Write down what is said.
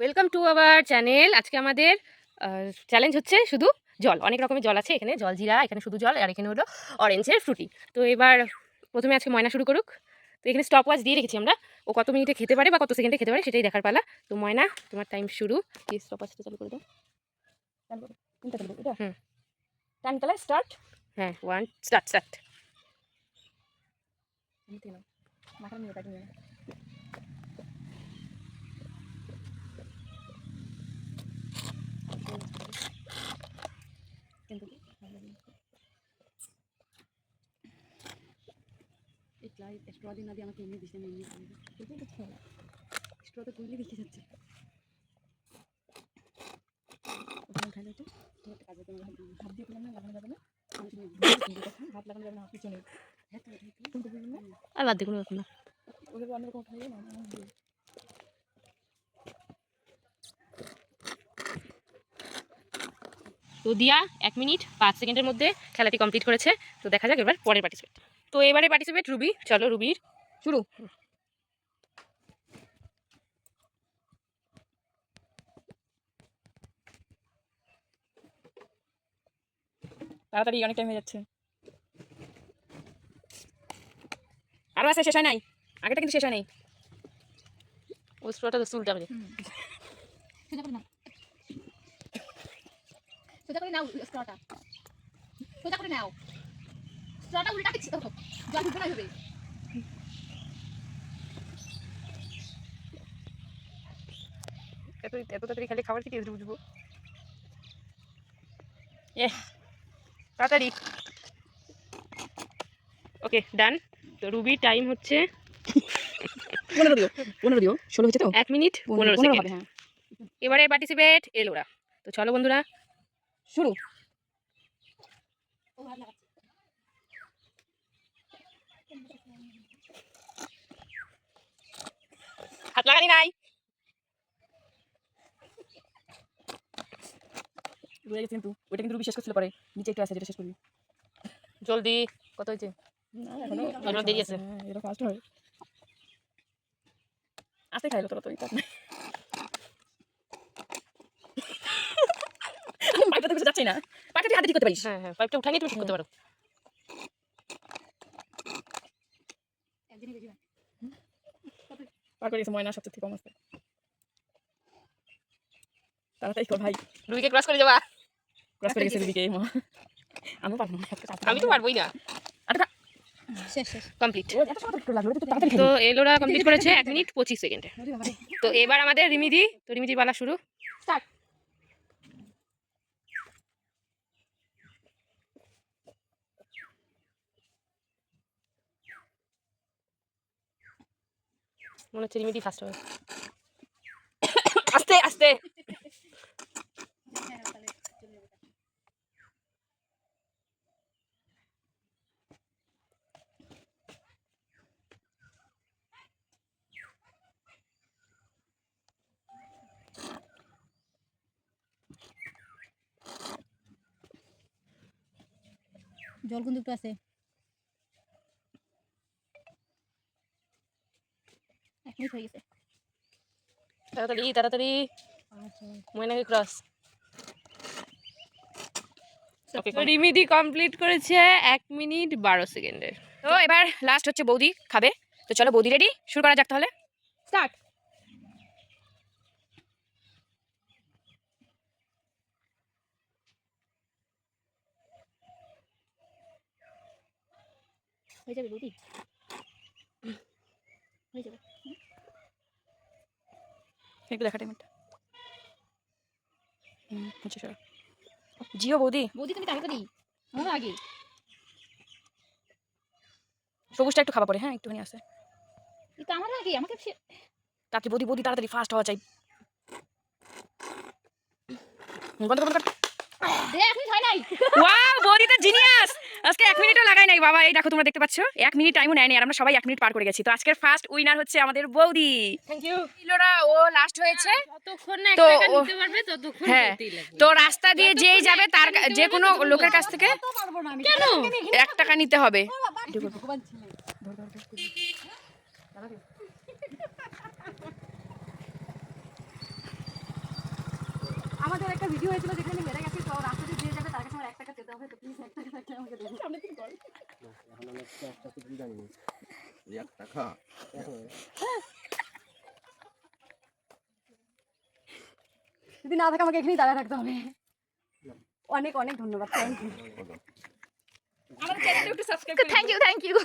Welcome to our channel আজকে আমাদের challenge হচ্ছে শুধু জল। অনেক রকমের জল আছে এখানে জল জিরা এখানে শুধু জল আর এখানে হলো অরেঞ্জের ফ্রুটি তো এবার প্রথমে আজকে ময়না শুরু করুক। তো এখানে স্টপ ওয়াচ দিয়ে রেখেছি আমরা। ও কত মিনিটে খেতে পারে বা কত সেকেন্ডে খেতে পারে সেটাই দেখার পালা। তো ময়না তোমার টাইম শুরু। স্টপ ওয়াচটা চালু করে দাও? হুম। টাইম তাহলে স্টার্ট হ্যাঁ ওয়ান স্টার্ট স্টার্ট মাথা নিয়ে নিয়ে স্ট্র দিন না দিয়ে আমাকে এমনি দিচ্ছে আমি এমনি স্ট্র তো দেখে যাচ্ছে। ওখানে খাইলে তো কাজ তোমার হাত- হাত দিয়ে করলাম না লাগানো যাবে না। আমি তুমি বুঝতে কথা, হাত লাগানো যাবে না পিছনে। হ্যাঁ তো তো। তো না? আর বাদ দিয়ে কোনো ব্যাপার না। না। তো দিয়া এক মিনিট পাঁচ সেকেন্ডের মধ্যে খেলাটি কমপ্লিট করেছে। তো দেখা যাক এবার পরের পার্টিসিপেট তো এবারে পার্টিসিপেট রুবি চলো রুবির শুরু। তাড়াতাড়ি অনেক টাইম হয়ে যাচ্ছে। আরও আছে শেষ হয় নাই? আগেটা কিন্তু শেষ হয় নাই। ও স্ট্রটা তো হবে সোজা করে নাও। সোজা করে নাও সোজা করে নাও। উল্টা দিচ্ছি দেখো জল ঢুকবে না হবে। এত এত তাড়াতাড়ি খালি খাবার কি টেস্ট বুঝব। এ তাড়াতাড়ি। ওকে ডান। তো রুবি টাইম হচ্ছে পনেরো দিও পনেরো দিও ষোলো হচ্ছে তো? এক মিনিট পনেরো সেকেন্ড। হ্যাঁ। এবারে পার্টিসিপেট এলোরা তো চলো বন্ধুরা। শুরু ও ভালো লাগাচ্ছে হাত লাগানি নাই রয়ে গেছে কিন্তু ওইটা কিন্তু বিশেষ করছিল পরে। নিচে একটু আছে যেটা শেষ করবি। জলদি। কত হয়েছে? এখনও দেরি আছে। হ্যাঁ এটা ফার্স্ট হয়। আস্তে খাইলো তোরা তো এটা পাইপটা তো কিছু যাচ্ছি না। পাইপটা তুই হাতে ঠিক করতে পারিস। হ্যাঁ হ্যাঁ পাইপটা উঠাই নিয়ে তুমি ঠিক করতে পারো। একদিনই বেরিয়ে পার করে গেছে ময়না সবচেয়ে কম তাড়াতাড়ি কর ভাই। রুইকে ক্রস করে যাবা। ক্রস করে গেছে রুইকে মা। আমি পারব না। আমি তো পারবোই না। লাগল তো এলোরা কমপ্লিট করেছে এক মিনিট পঁচিশ সেকেন্ডে। তো এবার আমাদের রিমিদি তো রিমিদি পালা শুরু। স্টার্ট মনে হচ্ছে রিমিদি ফার্স্ট হবে। আস্তে আস্তে। জল কিন্তু একটু আছে? এক মিনিট হয়ে গেছে তাড়াতাড়ি তাড়াতাড়ি ময়নাকে ক্রস রিমিদি কমপ্লিট করেছে এক মিনিট বারো সেকেন্ডের। তো এবার লাস্ট হচ্ছে বৌদি খাবে। তো চলো বৌদি রেডি শুরু করা যাক তাহলে। স্টার্ট হয়ে যাবে বৌদি। হয়ে যাবে। একটু দেখা টাইমটা সর। জিও বৌদি। বৌদি তুমি তাড়াতাড়ি আমার আগে। সবুজটা একটু খাওয়া পরে হ্যাঁ একটুখানি আছে। কিন্তু আমার আগে আমাকে তাকে বৌদি বৌদি তাড়াতাড়ি ফাস্ট হওয়া চাই। বন্ধ কর, বন্ধ ওয়াও বৌদি তো জিনিয়াস আজকে এক মিনিটও লাগাই নাই। বাবা এই দেখো তোমরা দেখতে পাচ্ছ? এক মিনিট টাইমও নেয়নি আর আমরা সবাই এক মিনিট পার করে গেছি। তো আজকের ফার্স্ট উইনার হচ্ছে আমাদের বৌদি। থ্যাংক ইউ ইলোরা ও লাস্ট হয়েছে। তো টাকা ও- নিতে পারবে ততক্ষণ হ্যাঁ, তো রাস্তা দিয়ে যেই যাবে তার যে কোনো লোকের কাছ থেকে কেন? এক টাকা নিতে হবে। আমাদের একটা ভিডিও হয়েছিল যেখানে আমি হেরে গেছি যদি না থাকে আমাকে এখানেই দাঁড়া রাখতে হবে। অনেক অনেক ধন্যবাদ thank you thank you thank you thank you